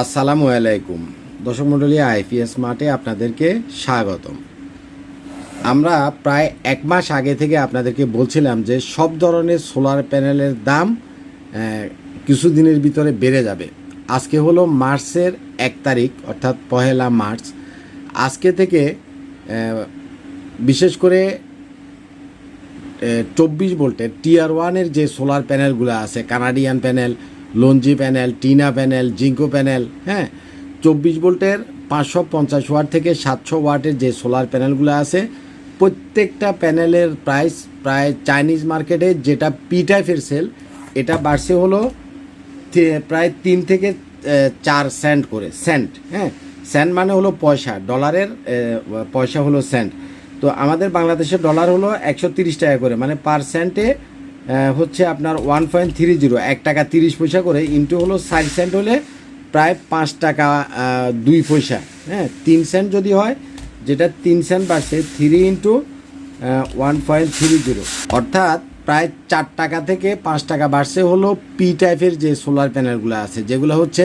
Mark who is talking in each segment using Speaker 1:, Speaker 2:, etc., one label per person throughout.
Speaker 1: আসসালামু আলাইকুম। দর্শক মণ্ডলী, আইপিএস মার্টে আপনাদেরকে স্বাগতম। আমরা প্রায় এক মাস আগে থেকে আপনাদেরকে বলছিলাম যে সব ধরনের সোলার প্যানেলের দাম কিছুদিনের ভিতরে বেড়ে যাবে। আজকে হলো মার্চের এক তারিখ, অর্থাৎ পহেলা মার্চ। আজকে থেকে বিশেষ করে চব্বিশ ভোল্টের টিয়ার ওয়ানের যে সোলার প্যানেলগুলো আছে, Canadian panel Longi panel Trina panel Jinko panel হ্যাঁ? চব্বিশ ভোল্টের পাঁচশো পঞ্চাশ ওয়াট থেকে সাতশো ওয়াটের যে সোলার প্যানেলগুলো আছে, প্রত্যেকটা প্যানেলের প্রাইস প্রায় চাইনিজ মার্কেটে যেটা পি টাইপের সেল এটা বাড়ছে হলো প্রায় তিন থেকে চার সেন্ট করে সেন্ট হ্যাঁ? সেন্ট মানে হলো পয়সা ডলারের পয়সা হলো সেন্ট তো আমাদের বাংলাদেশের ডলার হলো একশো টাকা করে মানে পার সেন্টে হচ্ছে আপনার ওয়ান পয়েন্ট থ্রি জিরো এক টাকা তিরিশ পয়সা করে ইন্টু হলো ষাট সেন্ট হলে প্রায় পাঁচ টাকা দুই পয়সা। হ্যাঁ তিন সেন্ট যদি হয়, যেটা তিন সেন্ট বাড়ছে three into one point three zero অর্থাৎ প্রায় চার টাকা থেকে পাঁচ টাকা বাড়ছে হলো পি টাইপের যে সোলার প্যানেলগুলো আছে, যেগুলো হচ্ছে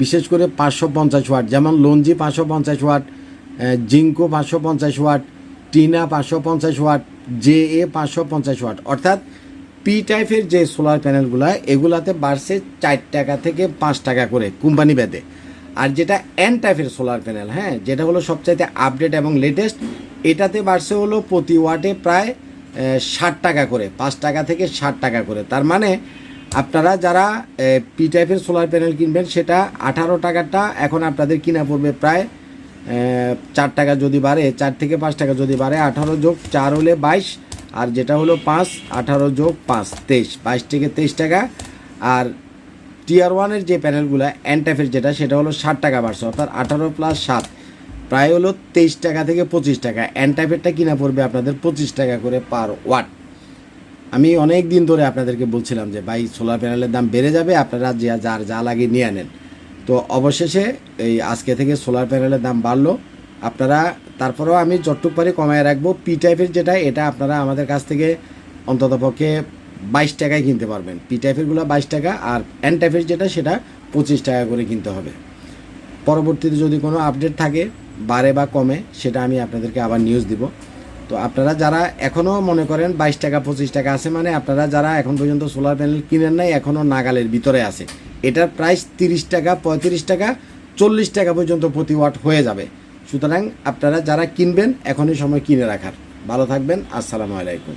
Speaker 1: বিশেষ করে পাঁচশো পঞ্চাশ ওয়াট, যেমন লঞ্জি পাঁচশো পঞ্চাশ ওয়াট জিঙ্কো পাঁচশো পঞ্চাশ ওয়াট টিনা পাঁচশো পঞ্চাশ ওয়াট জে এ পাঁচশো পঞ্চাশ ওয়াট। অর্থাৎ পি টাইপের যে সোলার প্যানেলগুলো এগুলাতে বাড়ছে চার টাকা থেকে পাঁচ টাকা করে কোম্পানি বেদে আর যেটা এন টাইপের সোলার প্যানেল হ্যাঁ যেটা হলো সবচাইতে আপডেট এবং লেটেস্ট এটাতে বাড়ছে হলো প্রতি ওয়াটে প্রায় ষাট টাকা করে, পাঁচ টাকা থেকে ষাট টাকা করে। তার মানে আপনারা যারা পি টাইপের সোলার প্যানেল কিনবেন, সেটা আঠারো টাকাটা এখন আপনাদের কিনা পড়বে প্রায় চার টাকা যদি বাড়ে, চার থেকে পাঁচ টাকা যদি বাড়ে, আঠারো যোগ চার হলে বাইশ আর যেটা হলো পাঁচ, আঠারো যোগ পাঁচ, তেইশ। বাইশ থেকে তেইশ টাকা। আর টিয়ার ওয়ানের যে প্যানেলগুলো এনটাফের যেটা, সেটা হলো ষাট টাকা বাড়ছে, অর্থাৎ আঠারো প্লাস সাত। প্রায় হলো তেইশ টাকা থেকে পঁচিশ টাকা। এনটাফেরটা কিনা পড়বে আপনাদের পঁচিশ টাকা করে পার ওয়াট আমি অনেক দিন ধরে আপনাদেরকে বলছিলাম যে, ভাই সোলার প্যানেলের দাম বেড়ে যাবে, আপনারা যে যার যা লাগে নিয়ে আনেন। তো অবশেষে এই আজকে থেকে সোলার প্যানেলের দাম বাড়লো। আপনারা তারপরেও আমি যতটুক পারি কমায় রাখব। পি টাইপের যেটা, এটা আপনারা আমাদের কাছ থেকে অন্ততপক্ষে বাইশ টাকায় কিনতে পারবেন। পি টাইপেরগুলো বাইশ টাকা আর এন টাইপের যেটা, সেটা পঁচিশ টাকা করে কিনতে হবে। পরবর্তীতে যদি কোনো আপডেট থাকে, বাড়ে বা কমে, সেটা আমি আপনাদেরকে আবার নিউজ দিব। তো আপনারা যারা এখনও মনে করেন বাইশ টাকা, পঁচিশ টাকা আছে মানে আপনারা যারা এখন পর্যন্ত সোলার প্যানেল কিনেন নাই এখনও নাগালের ভিতরে আছে। এটার প্রাইস তিরিশ টাকা, পঁয়ত্রিশ টাকা, চল্লিশ টাকা পর্যন্ত প্রতি ওয়াট হয়ে যাবে। সুতরাং আপনারা যারা কিনবেন এখনই সময় কিনে রাখার। ভালো থাকবেন আসসালামু আলাইকুম।